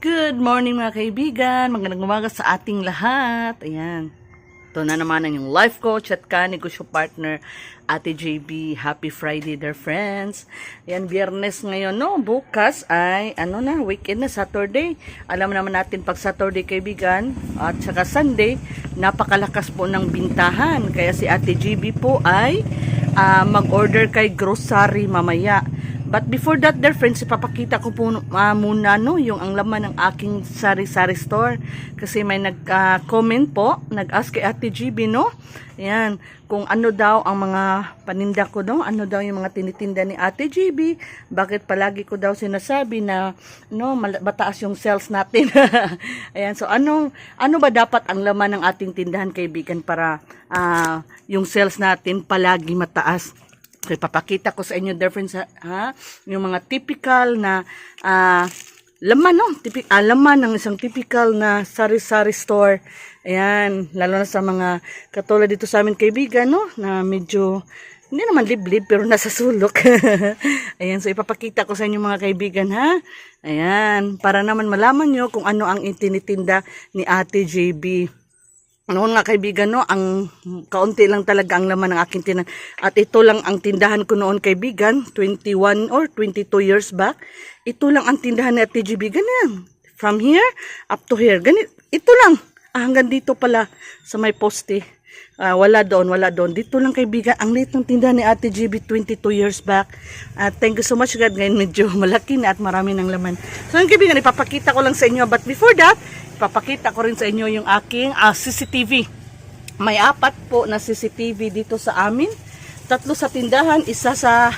Good morning mga kaibigan, magandang umaga sa ating lahat. Ayan. Ito na naman ang yung life coach at ka-negosyo partner, Ate JB. Happy Friday, dear friends. Ayan, biyernes ngayon, no? Bukas ay, ano na, weekend na, Saturday. Alam naman natin pag Saturday, kaibigan, at saka Sunday, napakalakas po ng bintahan. Kaya si Ate JB po ay ah, mag-order kay grocery mamaya. But before that, dear friends, ipapakita ko po ah, muna no, yung ang laman ng aking sari-sari store. Kasi may nag-comment po, nag-ask kay Ate GB, no? Ayan, kung ano daw ang mga paninda ko, no? Ano daw yung mga tinitinda ni Ate GB. Bakit palagi ko daw sinasabi na, no, mataas yung sales natin. Ayan, so anong, ano ba dapat ang laman ng ating tindahan, kaibigan, para ah, yung sales natin palagi mataas? So, ipapakita ko sa inyo, dear friends, ha, yung mga typical na ah, laman, no? Tipi, ah, laman ng isang typical na sari-sari store. Ayan, lalo na sa mga katulad dito sa amin kaibigan, no? Na medyo, hindi naman liblib, pero nasa sulok. Ayan, so ipapakita ko sa inyo mga kaibigan, ha? Ayan, para naman malaman nyo kung ano ang itinitinda ni Ate JB. Noon nga kaibigan, no, ang kaunti lang talaga ang laman ng aking tindahan. At ito lang ang tindahan ko noon kaibigan, 21 or 22 years back. Ito lang ang tindahan ni Ate GB. Ganyan. From here up to here. Ganit, ito lang. Ah, hanggang dito pala sa may poste. Ah, wala doon, wala doon. Dito lang kaibigan, ang liit ng tindahan ni Ate GB 22 years back. At thank you so much God. Ngayon medyo malaki na at marami ng laman. So yung kaibigan, ipapakita ko lang sa inyo. But before that, ipapakita ko rin sa inyo yung aking ah, CCTV. May apat po na CCTV dito sa amin. Tatlo sa tindahan, isa sa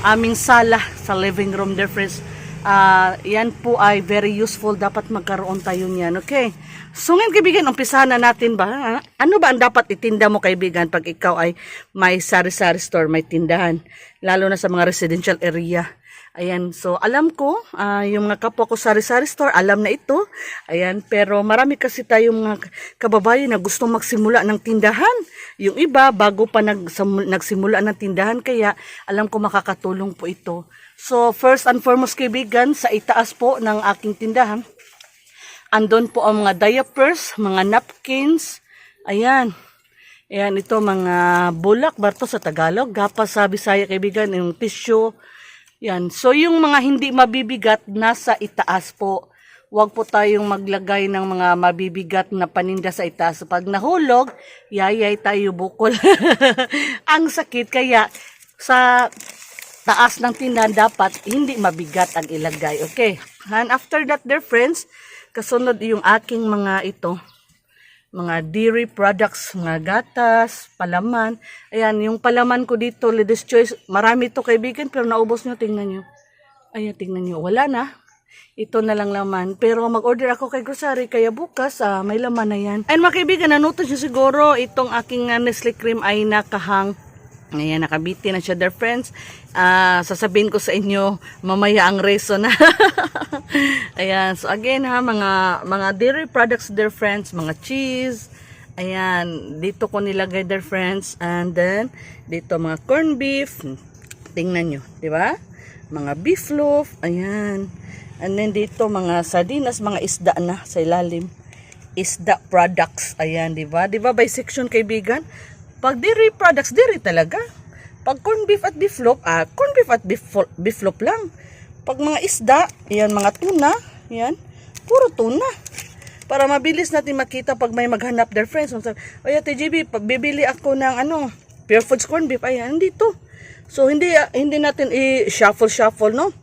aming sala sa living room there friends. Ah, yan po ay very useful. Dapat magkaroon tayo niyan. Okay. So ngayon kaibigan, umpisahan na natin ba? Ano ba ang dapat itinda mo kaibigan pag ikaw ay may sari-sari store, may tindahan? Lalo na sa mga residential area. Ayan, so alam ko, ah, yung mga kapwa ko sari-sari store, alam na ito. Ayan, pero marami kasi tayong mga kababayan na gustong magsimula ng tindahan. Yung iba, bago pa nagsimula ng tindahan, kaya alam ko makakatulong po ito. So, first and foremost kaibigan, sa itaas po ng aking tindahan, andon po ang mga diapers, mga napkins, ayan, Ayan, ito mga bulak, barto sa Tagalog, gapas sa Bisaya kaibigan, yung tissue, yan. So, yung mga hindi mabibigat, nasa itaas po. Huwag po tayong maglagay ng mga mabibigat na paninda sa itaas. Pag nahulog, yayay tayo bukol. ang sakit. Kaya, sa taas ng tindahan, dapat hindi mabigat ang ilagay. Okay. And after that, dear friends, kasunod yung aking mga ito, mga dairy products, mga gatas, palaman. Ayan, yung palaman ko dito, Ladies Choice, marami to kaibigan, pero naubos nyo, tingnan nyo. Ayan, tingnan nyo, wala na. Ito na lang laman. Pero mag-order ako kay grocery, kaya bukas, ah, may laman na yan. Ayun mga kaibigan, nanutos nyo siguro, itong aking ah, Nestle cream ay nakahang Ayan, nakabiti na siya, dear friends. Ah, sasabihin ko sa inyo, mamaya ang reason na. Ayan, so again ha, mga, mga dairy products, dear friends, mga cheese. Ayan, dito ko nilagay, dear friends. And then, dito mga corn beef. Tingnan nyo, di ba? Mga beef loaf, ayan. And then dito mga sardinas, mga isda na sa ilalim isda products. Ayan, di ba? Di ba by section kaibigan? Pag dairy products, dairy talaga. Pag corn beef at beef loaf, ah, corn beef at beef, beef loaf lang. Pag mga isda, ayan, mga tuna, ayan, puro tuna. Para mabilis natin makita pag may maghanap their friends. So, Oy, Ate GB, pag bibili ako ng ano, pure foods corn beef, ayan, dito. So, hindi, ah, hindi natin i-shuffle-shuffle, no?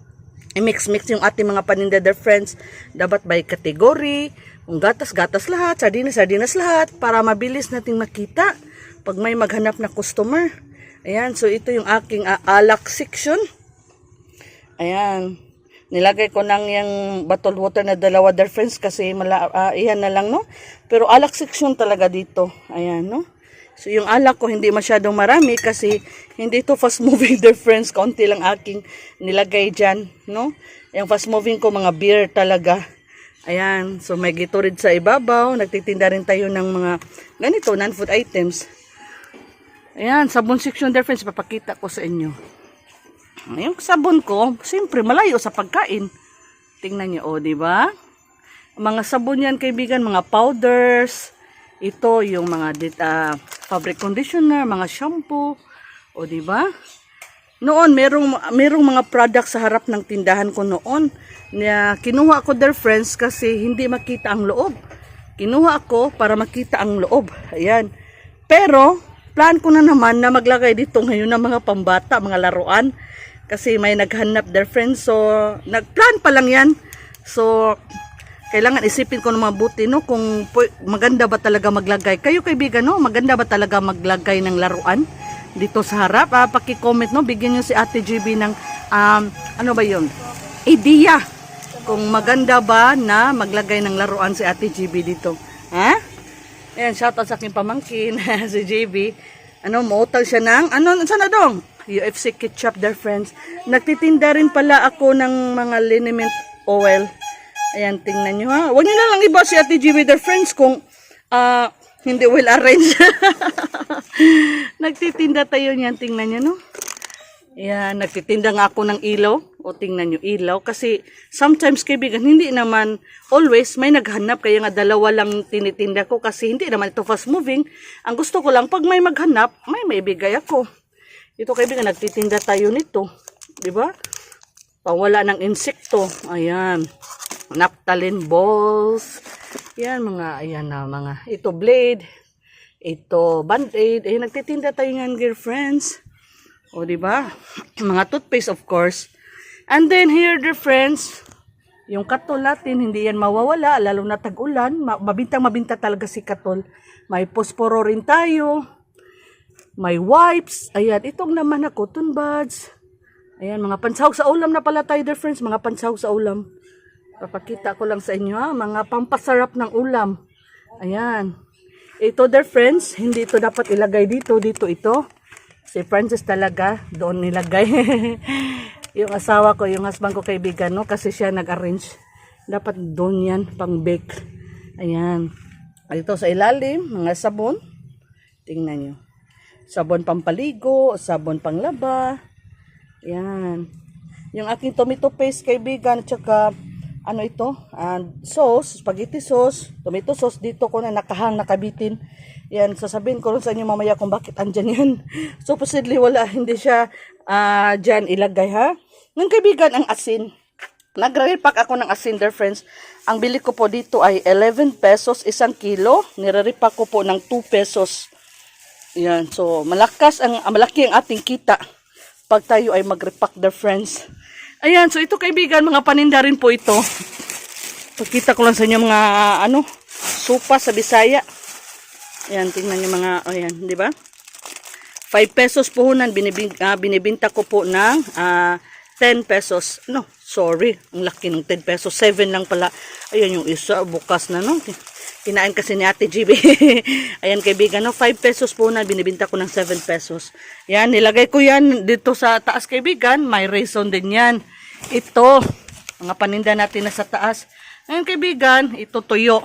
i-mix-mix yung ating mga paninda their friends. Dapat by category, kung gatas-gatas lahat, sardinas-sardinas lahat, para mabilis nating makita pag may maghanap na customer. Ayan, so ito yung aking ah, alak section. Ayan. Nilagay ko nang yung bottled water na dalawa their friends kasi mala, ah, iyan na lang, no? Pero alak section talaga dito. Ayan, no? So yung alak ko hindi masyadong marami kasi hindi to fast moving their friends. Kaunti lang aking nilagay dyan, no? Yung fast moving ko mga beer talaga. Ayan, so may Gatorade sa ibabaw. Nagtitinda rin tayo ng mga ganito, non-food items. Ayan, sabon section their friends, papakita ko sa inyo. Yung sabon ko, siyempre malayo sa pagkain. Tingnan niyo, oh, di ba? Mga sabon yan kaibigan, mga powders. Ito yung mga ah, fabric conditioner, mga shampoo. O di ba? Noon, merong, merong mga products sa harap ng tindahan ko noon. Na kinuha ko their friends kasi hindi makita ang loob. Kinuha ko para makita ang loob. Ayan. Pero, plan ko na naman na maglagay dito ngayon ng mga pambata, mga laruan. Kasi may naghanap their friends. So, nagplan pa lang yan. So, kailangan isipin ko ng mabuti no kung maganda ba talaga maglagay. Kayo kaibigan no, maganda ba talaga maglagay ng laruan dito sa harap? Ah, paki-comment no, bigyan niyo si Ate GB ng um, ano ba 'yon? Idea kung maganda ba na maglagay ng laruan si Ate GB dito. Ha? Ayan, shoutout sa aking pamangkin, si JB. Ano, mautang siya ng, ano, saan na dong? UFC Ketchup, their friends. Nagtitinda rin pala ako ng mga liniment oil. Ayan, tingnan nyo ha. Huwag nyo na lang iba si Ate GB, their friends, kung ah, hindi well arranged. Nagtitinda tayo niyan, tingnan nyo, no? Ayan, nagtitinda nga ako ng ilaw. O tingnan nyo, ilaw. Kasi sometimes, kaibigan, hindi naman always may naghanap. Kaya nga dalawa lang tinitinda ko kasi hindi naman ito fast moving. Ang gusto ko lang, pag may maghanap, may maibigay ako. Ito kaibigan, nagtitinda tayo nito. Ba? Pawala ng insekto. Ayan. Naphthalene balls. Yan, mga, ayan na, mga, ito blade. Ito band-aid. Ayan, nagtitinda tayo yan, girlfriends. O, di ba? Mga toothpaste, of course. And then here, dear friends, yung katol natin, hindi yan mawawala, lalo na tag-ulan. Ma- mabintang mabinta talaga si katol. May posporo rin tayo. May wipes. Ayan, itong naman na cotton buds. Ayan, mga pansahog sa ulam na pala tayo, dear friends. Mga pansahog sa ulam. Papakita ko lang sa inyo, ha? Mga pampasarap ng ulam. Ayan. Ito, dear friends, hindi ito dapat ilagay dito. Dito ito. Si Francis talaga, doon nilagay. yung asawa ko, yung husband ko kaibigan, no? Kasi siya nag-arrange. Dapat doon yan, pang bake. Ayan. Ito sa ilalim, mga sabon. Tingnan nyo. Sabon pampaligo, sabon panglaba. Ayan. Yung aking tomato paste, kaibigan, at saka, ano ito? And sauce, spaghetti sauce, tomato sauce. Dito ko na nakahang, nakabitin. Yan, sasabihin ko rin sa inyo mamaya kung bakit andyan yan. Supposedly wala, hindi siya ah dyan ilagay ha. Ng kaibigan, ang asin. Nagre-repack ako ng asin, dear friends. Ang bili ko po dito ay 11 pesos isang kilo. Nire-repack ko po ng 2 pesos. Yan, so malakas ang malaki ang ating kita pag tayo ay mag-repack, dear friends. Ayan, so ito kaibigan, mga paninda rin po ito. Pagkita ko lang sa inyo mga ano, supa sa Bisaya. Ayan, tingnan niyo mga, ayan, di ba? 5 pesos puhunan, binibin, ah, binibinta ko po ng ah, 10 pesos. No, sorry, ang laki ng 10 pesos. 7 lang pala. Ayan yung isa, bukas na no. Kinain kasi ni Ate GB. Ayan kaibigan, no? 5 pesos po na, binibinta ko ng 7 pesos. Yan, nilagay ko yan dito sa taas kaibigan. May reason din yan. Ito, mga paninda natin na sa taas. Ayan kaibigan, ito tuyo.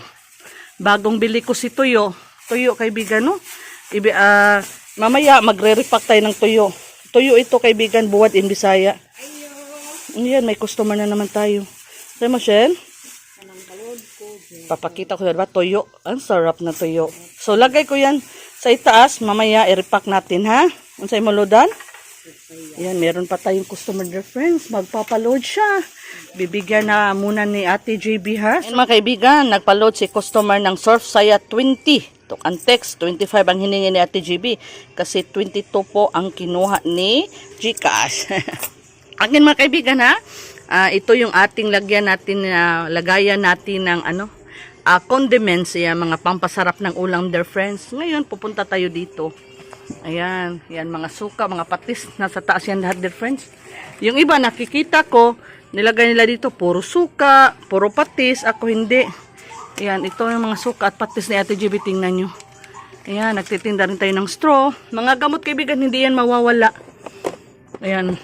Bagong bili ko si tuyo. Tuyo kaibigan, no? Ibi, ah, mamaya magre-repack tayo ng tuyo. Tuyo ito kaibigan, buwad in Bisaya. Ayan, may customer na naman tayo. Sabi mo, Shen? Papakita ko ba tuyo. Ang sarap na tuyo. So lagay ko 'yan sa itaas, mamaya i-repack natin ha. Unsay mo loadan? Yan, meron pa tayong customer dear friends. Magpapaload siya. Bibigyan na muna ni Ate JB ha. Yan, mga kaibigan, nagpaload si customer ng Surf Saya 20. Tok ang text, 25 ang hiningi ni Ate JB. Kasi 22 po ang kinuha ni Gcash. Akin mga kaibigan ha, ah, ito yung ating lagyan natin, na lagayan natin ng ano, ah, condiments, yan, mga pampasarap ng ulam dear friends. Ngayon, pupunta tayo dito. Ayan, yan mga suka, mga patis, nasa taas yan lahat dear friends. Yung iba nakikita ko, nilagay nila dito, puro suka, puro patis, ako hindi. Ayan, ito yung mga suka at patis ni Ate GB, tingnan nyo. Ayan, nagtitinda rin tayo ng straw. Mga gamot kaibigan, hindi yan mawawala. Ayan,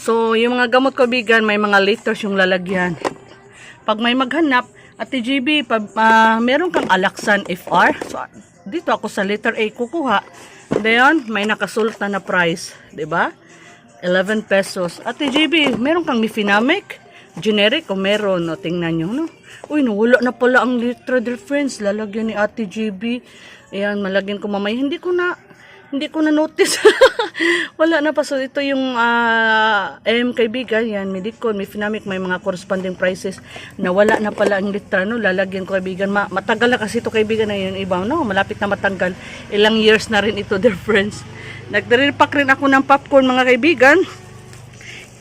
So, yung mga gamot ko bigan, may mga liters yung lalagyan. Pag may maghanap, at TGB, pag ah, meron kang Alaxan FR, so, dito ako sa letter A kukuha. Then, may nakasulat na na price, ba? 11 pesos. At TGB, meron kang Mifinamic, generic o meron, no? Tingnan nyo, no? Uy, nawala na pala ang dear friends. Lalagyan ni Ate GB. Ayan, malagyan ko mamaya. Hindi ko na, hindi ko na notice. Wala na pa. So, ito yung ah M kaibigan. Yan, Medicon, may Finamic, may mga corresponding prices. Nawala na pala ang litra, no? Lalagyan ko kaibigan. Ma matagal na kasi ito kaibigan na yun. Iba, no? Malapit na matanggal. Ilang years na rin ito, dear friends. Nagre-repack rin ako ng popcorn, mga kaibigan.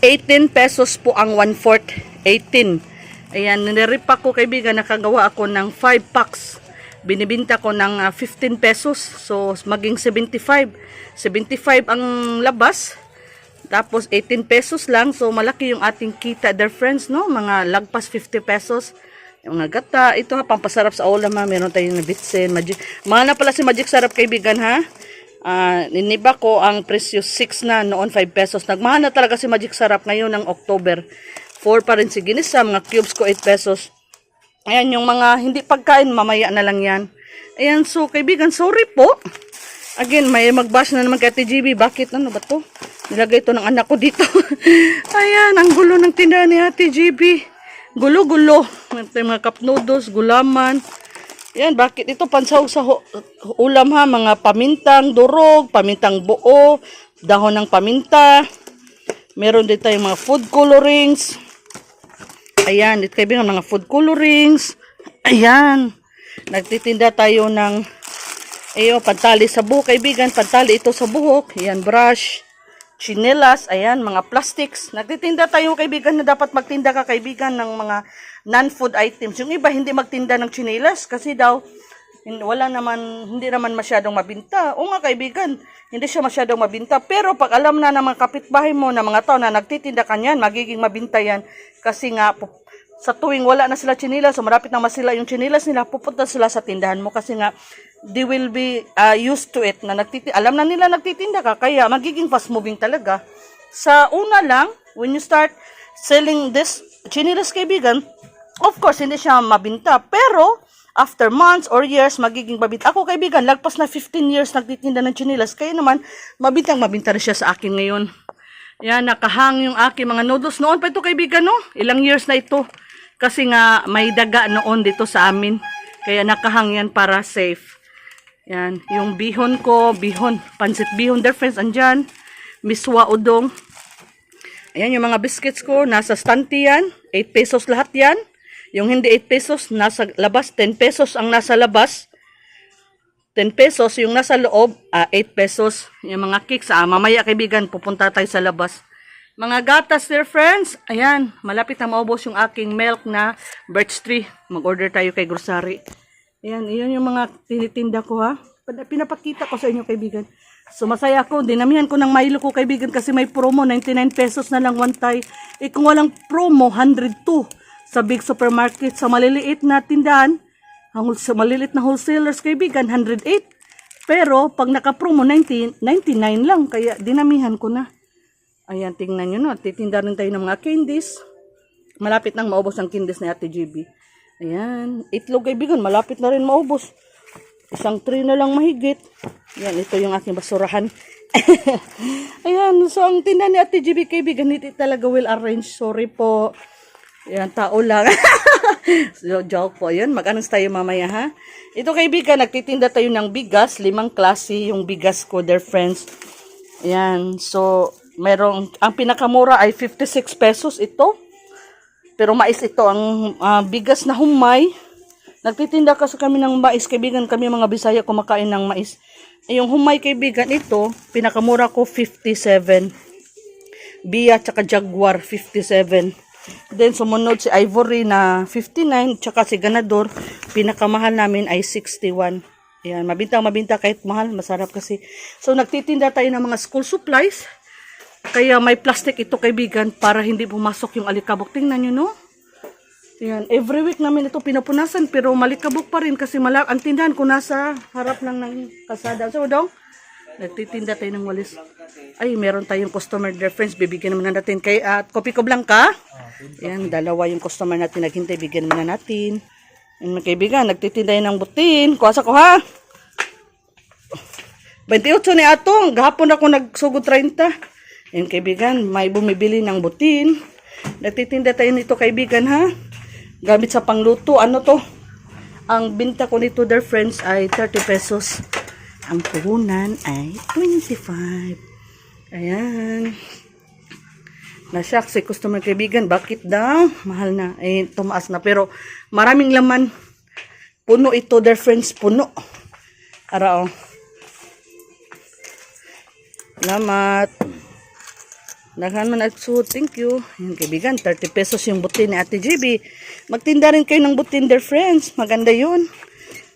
18 pesos po ang 1 fourth. 18. Ayan, nirepack ko kaibigan, nakagawa ako ng 5 packs. Binibinta ko ng ah, 15 pesos. So, maging 75. 75 ang labas. Tapos, 18 pesos lang. So, malaki yung ating kita, dear friends, no? Mga lagpas 50 pesos. Yung mga gata. Ito ha, pampasarap sa ulam ha. Meron tayong bitsin, magic. Mahal na pala si Magic Sarap, kaibigan, ha? Ah, niniba ko ang presyo 6 na noon 5 pesos. Nagmahal na talaga si Magic Sarap ngayon ng October. 4 pa rin si Ginisa, mga cubes ko 8 pesos. Ayan, yung mga hindi pagkain, mamaya na lang yan. Ayan, so kaibigan, sorry po. Again, may magbash na naman kay Ate GB. Bakit? Ano ba to? Nilagay to ng anak ko dito. Ayan, ang gulo ng tindahan ni Ate GB. Gulo-gulo. Ito yung mga cup noodles, gulaman. Yan, bakit ito pansaw sa ulam ha? Mga pamintang durog, pamintang buo, dahon ng paminta. Meron din tayong mga food colorings. Ayan, ito kaibigan, mga food colorings. Ayan. Nagtitinda tayo ng ayo, pantali sa buhok, kaibigan. Pantali ito sa buhok. Ayan, brush, chinelas, ayan, mga plastics. Nagtitinda tayo, kaibigan, na dapat magtinda ka, kaibigan, ng mga non-food items. Yung iba, hindi magtinda ng chinelas kasi daw, wala naman, hindi naman masyadong mabinta. O nga, kaibigan, hindi siya masyadong mabinta. Pero pag alam na ng mga kapitbahay mo, na mga tao na nagtitinda ka niyan, magiging mabinta yan. Kasi nga, sa tuwing wala na sila chinilas, so marapit na masila yung chinilas nila, pupunta sila sa tindahan mo kasi nga they will be uh, used to it na nagtiti alam na nila nagtitinda ka kaya magiging fast moving talaga. Sa una lang, when you start selling this chinilas kaibigan, of course hindi siya mabinta pero after months or years magiging mabinta. Ako kaibigan, lagpas na 15 years nagtitinda ng chinilas kaya naman mabintang mabinta rin siya sa akin ngayon. Yan, nakahang yung aking mga noodles. Noon pa ito kaibigan, no? Ilang years na ito. Kasi nga, may daga noon dito sa amin. Kaya nakahang yan para safe. Yan, yung bihon ko, bihon, pansit bihon, their friends, andyan. Miswa udong. Ayan, yung mga biscuits ko, nasa stante yan. 8 pesos lahat yan. Yung hindi 8 pesos, nasa labas. 10 pesos ang nasa labas. 10 pesos, yung nasa loob, ah, 8 pesos. Yung mga cakes, ah, mamaya kaibigan, pupunta tayo sa labas. Mga gatas, dear friends, ayan, malapit na maubos yung aking milk na birch tree. Mag-order tayo kay grocery. Ayan, iyan yung mga tinitinda ko ha. Pina- Pinapakita ko sa inyo kaibigan. So masaya ako, dinamihan ko ng Milo ko kaibigan kasi may promo, 99 pesos na lang one tie. Eh kung walang promo, 102 sa big supermarket. Sa maliliit na tindahan, ang sa maliliit na wholesalers kaibigan, 108. Pero pag naka-promo, 90, 99 lang. Kaya dinamihan ko na. Ayan, tingnan nyo no. Titinda rin tayo ng mga candies. Malapit nang maubos ang candies ni Ate GB. Ayan. Itlog kaibigan, malapit na rin maubos. Isang tray na lang mahigit. Ayan, ito yung aking basurahan. Ayan, so ang tinda ni Ate GB kaibigan, hindi talaga well arranged. Sorry po. Ayan, tao lang. so, joke po. Ayan, mag-anong tayo mamaya ha. Ito kaibigan, nagtitinda tayo ng bigas. Limang klase yung bigas ko, dear friends. Ayan, so, merong, ang pinakamura ay 56 pesos ito. Pero mais ito, ang ah, bigas na humay. Nagtitinda kasi kami ng mais, kaibigan kami mga Bisaya kumakain ng mais. Eh, yung humay kaibigan ito, pinakamura ko 57. Bia tsaka Jaguar 57. Then sumunod si Ivory na 59 tsaka si Ganador, pinakamahal namin ay 61. Ayan, mabinta mabinta kahit mahal, masarap kasi. So nagtitinda tayo ng mga school supplies. Kaya may plastic ito kaibigan para hindi pumasok yung alikabok. Tingnan nyo no? Yan, every week namin ito pinapunasan pero malikabok pa rin kasi malak ang tindahan ko nasa harap lang ng kasada. So, dong, nagtitinda tayo ng walis. Ay, meron tayong customer reference. Bibigyan naman na natin kay at Kopi ko Blanca. Yan, dalawa yung customer natin naghintay. Bigyan naman na natin. Yan, mga kaibigan, nagtitinda ng butin. Kuwasa ko ha. 28 ni atong. Gahapon ako nagsugod 30. Yan kaibigan, may bumibili ng butin. Nagtitinda tayo nito kaibigan ha. Gamit sa pangluto. Ano to? Ang binta ko nito dear friends ay 30 pesos. Ang puhunan ay 25. Ayan. Nasyak si customer kaibigan. Bakit daw? Mahal na. Eh, tumaas na. Pero maraming laman. Puno ito dear friends. Puno. Ara oh. Salamat. Naghan man so thank you. Yan kaibigan, 30 pesos yung butin ni Ate GB. Magtinda rin kayo ng butin, dear friends. Maganda yun.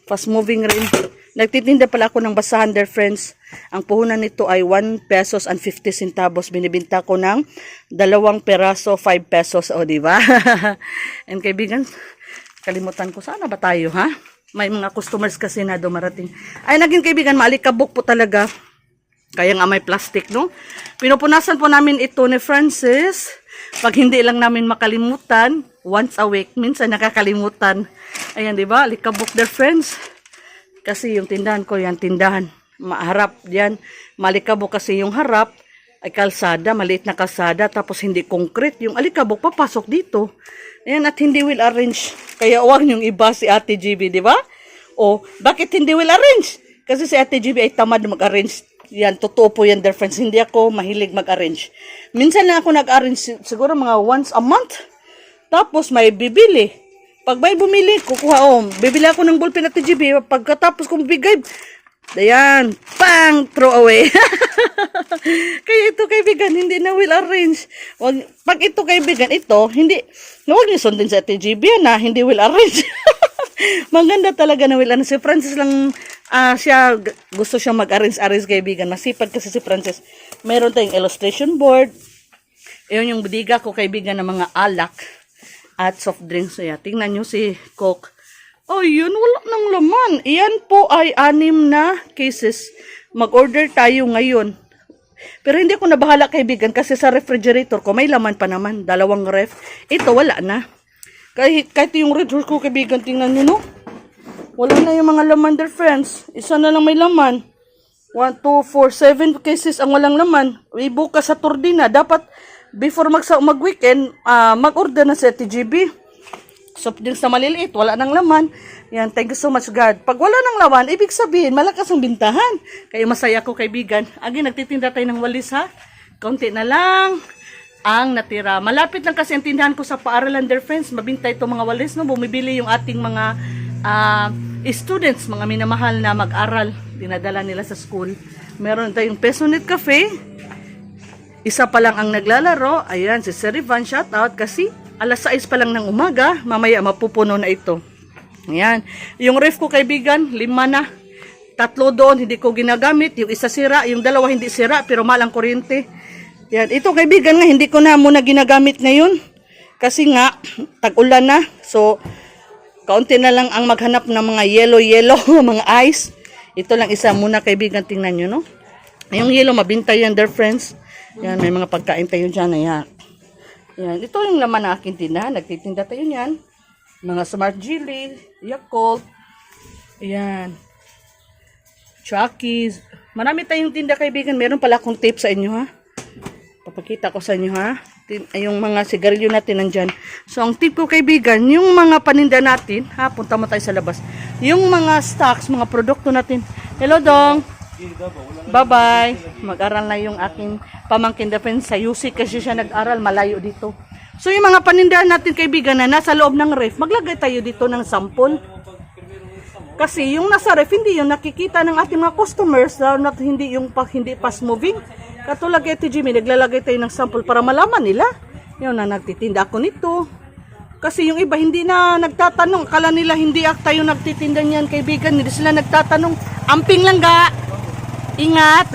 Fast moving rin. Nagtitinda pala ako ng basahan, dear friends. Ang puhunan nito ay 1 pesos and 50 centavos. Binibinta ko ng dalawang peraso, 5 pesos. O, di ba? And kaibigan, kalimutan ko, sana ba tayo, ha? May mga customers kasi na dumarating. Ay, naging kaibigan, maalikabok po talaga. Kaya nga may plastic, no? Pinupunasan po namin ito ni Francis. Pag hindi lang namin makalimutan, once a week, minsan nakakalimutan. Ayan, di ba? Likabok their friends. Kasi yung tindahan ko, yan tindahan. Maharap yan. Malikabok kasi yung harap ay kalsada, maliit na kalsada, tapos hindi concrete. Yung alikabok, papasok dito. Ayan, at hindi will arrange. Kaya huwag yung iba si Ate GB, di ba? O, bakit hindi will arrange? Kasi si Ate GB ay tamad mag-arrange. Yan, totoo po yan, dear friends. Hindi ako mahilig mag-arrange. Minsan lang ako nag-arrange, si- siguro mga once a month. Tapos may bibili. Pag may bumili, kukuha, oh, bibili ako ng ballpen at TGB. Pagkatapos kong bigay, Ayan, pang, throw away. Kaya ito kaibigan, hindi na will arrange. Wag, pag ito kaibigan, ito, hindi, huwag niyo sundin sa TGB na, hindi will arrange. Maganda talaga na will arrange. Si Francis lang, ah, siya, gusto siya mag-arrange-arrange kaibigan. Masipag kasi si Francis. Meron tayong illustration board. Ayun yung bidiga ko kaibigan ng mga alak at soft drinks. Kaya tingnan nyo si Coke. Oh, yun, wala nang laman. Iyan po ay anim na cases. Mag-order tayo ngayon. Pero hindi ko nabahala kaibigan kasi sa refrigerator ko may laman pa naman. Dalawang ref. Ito, wala na. Kahit, kahit yung red horse ko kaibigan, tingnan nyo no. Wala na yung mga laman there friends. Isa na lang may laman. 1, 2, 4, 7 cases ang walang laman. Ibukas sa tour din na. Dapat before mag mag-weekend, ah, mag-order na sa TGB. Soft drinks na maliliit, wala nang laman. Yan, thank you so much God. Pag wala nang laman, ibig sabihin, malakas ang bintahan. Kaya masaya ko kaibigan. Agi, nagtitinda tayo ng walis ha. Kaunti na lang ang natira. Malapit lang kasi ang tindahan ko sa paaralan, dear friends. Mabinta ito mga walis, no? Bumibili yung ating mga ah, students, mga minamahal na mag-aral. Dinadala nila sa school. Meron tayong Pesonet Cafe. Isa pa lang ang naglalaro. Ayan, si Sir Ivan, shout out kasi alas 6 pa lang ng umaga. Mamaya mapupuno na ito. Ayan. Yung ref ko kaibigan, lima na. Tatlo doon, hindi ko ginagamit. Yung isa sira, yung dalawa hindi sira, pero malang kuryente. Yan. Ito kaibigan nga, hindi ko na muna ginagamit ngayon. Kasi nga, tag-ulan na. So, kaunti na lang ang maghanap ng mga yellow-yellow, mga ice. Ito lang isa muna kaibigan, tingnan nyo, no? Yung yellow, mabinta yan, dear friends. Yan, may mga pagkain tayo dyan. Ayan. Yan. Ito yung laman ng aking tindahan. Nagtitinda tayo niyan. Mga Smart Jelly, Yakult. Ayan. Chuckies. Marami tayong tinda kaibigan. Meron pala akong tip sa inyo ha. Papakita ko sa inyo ha. Yung mga sigarilyo natin nandyan. So ang tip ko kaibigan, yung mga paninda natin, ha, punta mo tayo sa labas. Yung mga stocks, mga produkto natin. Hello dong. Bye-bye. Mag-aral na yung aking pamangkin defense sa UC kasi siya nag-aral malayo dito. So yung mga panindahan natin kaibigan na nasa loob ng ref, maglagay tayo dito ng sample. Kasi yung nasa ref, hindi yung nakikita ng ating mga customers, na hindi yung pa, hindi fast moving. Katulad kay TGM, naglalagay tayo ng sample para malaman nila. Yun na nagtitinda ako nito. Kasi yung iba hindi na nagtatanong, akala nila hindi ak tayo nagtitinda niyan kaibigan, hindi sila nagtatanong. Amping lang ga. Ingat.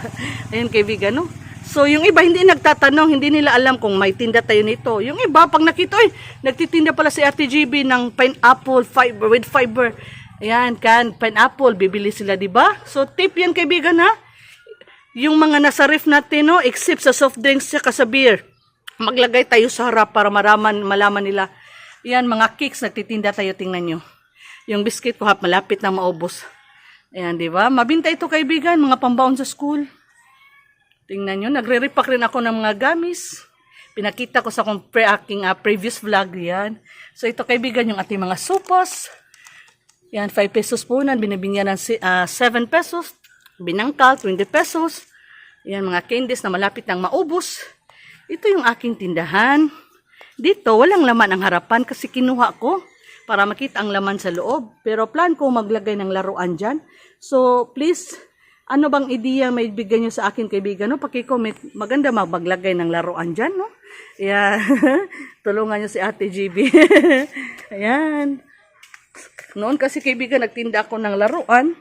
Ayun kaibigan, no? So, yung iba hindi nagtatanong, hindi nila alam kung may tinda tayo nito. Yung iba, pag nakita, ay, nagtitinda pala si Ate GB ng pineapple fiber with fiber. Ayan, kan, pineapple, bibili sila, di ba? So, tip yan kaibigan, ha? Yung mga nasa ref natin, no, except sa soft drinks at sa beer, maglagay tayo sa harap para maraman, malaman nila. Yan, mga cakes, nagtitinda tayo, tingnan nyo. Yung biscuit ko, hap, malapit na maubos. Ayan, di ba? Mabinta ito, kaibigan, mga pambaon sa school. Tingnan nyo, nagre-repack rin ako ng mga gamis. Pinakita ko sa kong pre aking ah, previous vlog yan. So ito kaibigan yung ating mga supos. Yan, 5 pesos po nan. Binibigyan ng si- ah, 7 pesos. Binangkal, 20 pesos. Yan, mga candies na malapit nang maubos. Ito yung aking tindahan. Dito, walang laman ang harapan kasi kinuha ko para makita ang laman sa loob. Pero plan ko maglagay ng laruan dyan. So, please, ano bang ideya may bigyan nyo sa akin kaibigan? No? Pakicomment. Maganda maglagay ng laruan dyan, no? Yeah. Tulungan nyo si Ate GB. Ayan. Noon kasi kaibigan, nagtinda ako ng laruan.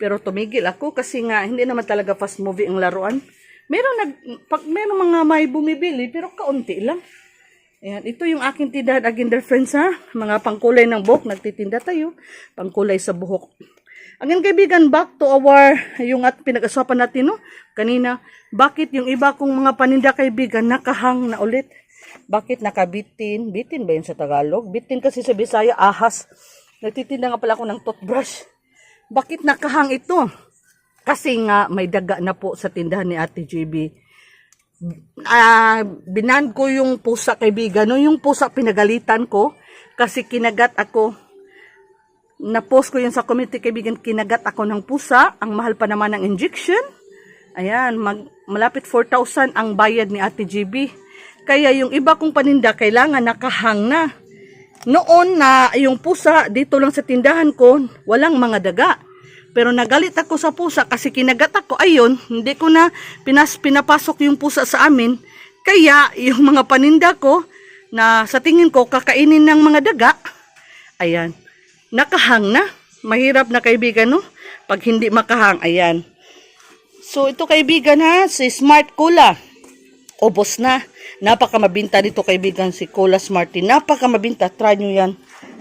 Pero tumigil ako kasi nga hindi naman talaga fast movie ang laruan. Meron nag pag meron mga may bumibili pero kaunti lang. Ayan, ito yung aking tindahan again dear friends ha. Mga pangkulay ng buhok, nagtitinda tayo. Pangkulay sa buhok. Again kaibigan, back to our, yung at pinag-asapan natin no, kanina. Bakit yung iba kong mga paninda kaibigan, nakahang na ulit? Bakit nakabitin? Bitin ba yun sa Tagalog? Bitin kasi sa Bisaya, ahas. Nagtitinda nga pala ako ng toothbrush. Bakit nakahang ito? Kasi nga may daga na po sa tindahan ni Ate JB. Ah, binan ko yung pusa kaibigan. No, yung pusa pinagalitan ko kasi kinagat ako. Na-post ko yun sa community kaibigan, kinagat ako ng pusa. Ang mahal pa naman ng injection. Ayan, mag, malapit 4,000 ang bayad ni Ate GB. Kaya yung iba kong paninda, kailangan nakahang na. Noon na yung pusa dito lang sa tindahan ko, walang mga daga. Pero nagalit ako sa pusa kasi kinagat ako. Ayun, hindi ko na pinas, pinapasok yung pusa sa amin. Kaya yung mga paninda ko na sa tingin ko kakainin ng mga daga, ayan, nakahang na. Mahirap na kaibigan, no? Pag hindi makahang, ayan. So ito kaibigan ha, si Smart Cola. Ubos na. Napaka mabinta dito kaibigan si Cola Smarty. Napaka mabinta. Try nyo yan.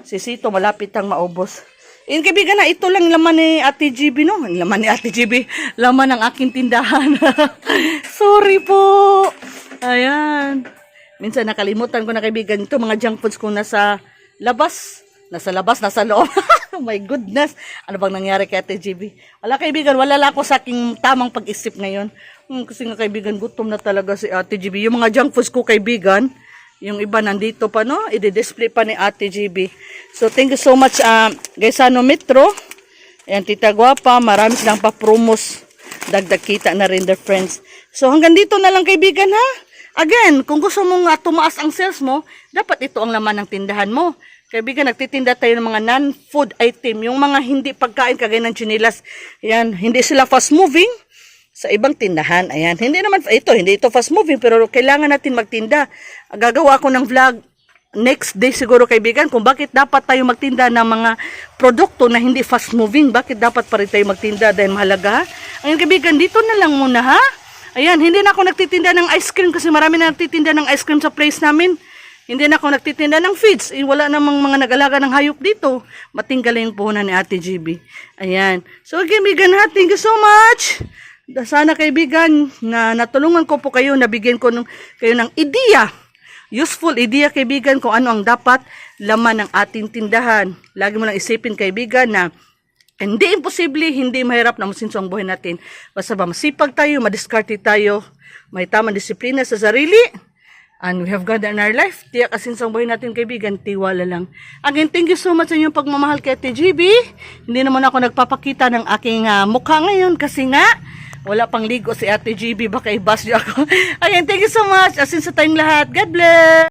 Si Sito malapit ang maubos. Yun kaibigan na, ito lang laman ni Ate GB, no? Laman ni Ate GB. Laman ng aking tindahan. Sorry po. Ayan. Minsan nakalimutan ko na kaibigan ito, mga junk foods ko nasa labas. Nasa labas, nasa loob. oh my goodness. Ano bang nangyari kay Ate GB? Wala kaibigan, wala lang ako sa aking tamang pag-isip ngayon. Hmm, kasi nga kaibigan, gutom na talaga si Ate GB. Yung mga junk foods ko kaibigan, yung iba nandito pa, no? I-display pa ni Ate GB. So, thank you so much, uh, Gaisano Metro. Ayan, Tita Guapa, marami silang pa-promos. Dagdag kita na rin their friends. So, hanggang dito na lang kaibigan, ha? Again, kung gusto mong uh, tumaas ang sales mo, dapat ito ang laman ng tindahan mo. Kaibigan, nagtitinda tayo ng mga non-food item, yung mga hindi pagkain kagaya ng chinilas. Ayan, hindi sila fast moving sa ibang tindahan. Ayan, hindi naman ito, hindi ito fast moving pero kailangan natin magtinda. Gagawa ko ng vlog next day siguro kaibigan kung bakit dapat tayo magtinda ng mga produkto na hindi fast moving. Bakit dapat pa rin tayo magtinda dahil mahalaga. ha? Ayan kaibigan, dito na lang muna ha. Ayan, hindi na ako nagtitinda ng ice cream kasi marami na nagtitinda ng ice cream sa place namin. Hindi na ako nagtitinda ng feeds. Eh, wala namang mga nag-alaga ng hayop dito. Matinggal yung puhunan ni Ate GB. Ayan. So, kaibigan ha, thank you so much. Sana kaibigan na natulungan ko po kayo, nabigyan ko ng, kayo ng ideya. Useful ideya kaibigan kung ano ang dapat laman ng ating tindahan. Lagi mo lang isipin kaibigan na hindi imposible, hindi mahirap na masinso ang buhay natin. Basta ba masipag tayo, madiskarte tayo, may tamang disiplina sa sarili, and we have God in our life. Tiyak asin sa buhay natin kaibigan, tiwala lang. Again, thank you so much sa inyong pagmamahal kay Ate GB. Hindi naman ako nagpapakita ng aking ah, mukha ngayon kasi nga, wala pang ligo si Ate GB, baka i-bash niyo ako. Again, thank you so much. Asin sa tayong lahat. God bless!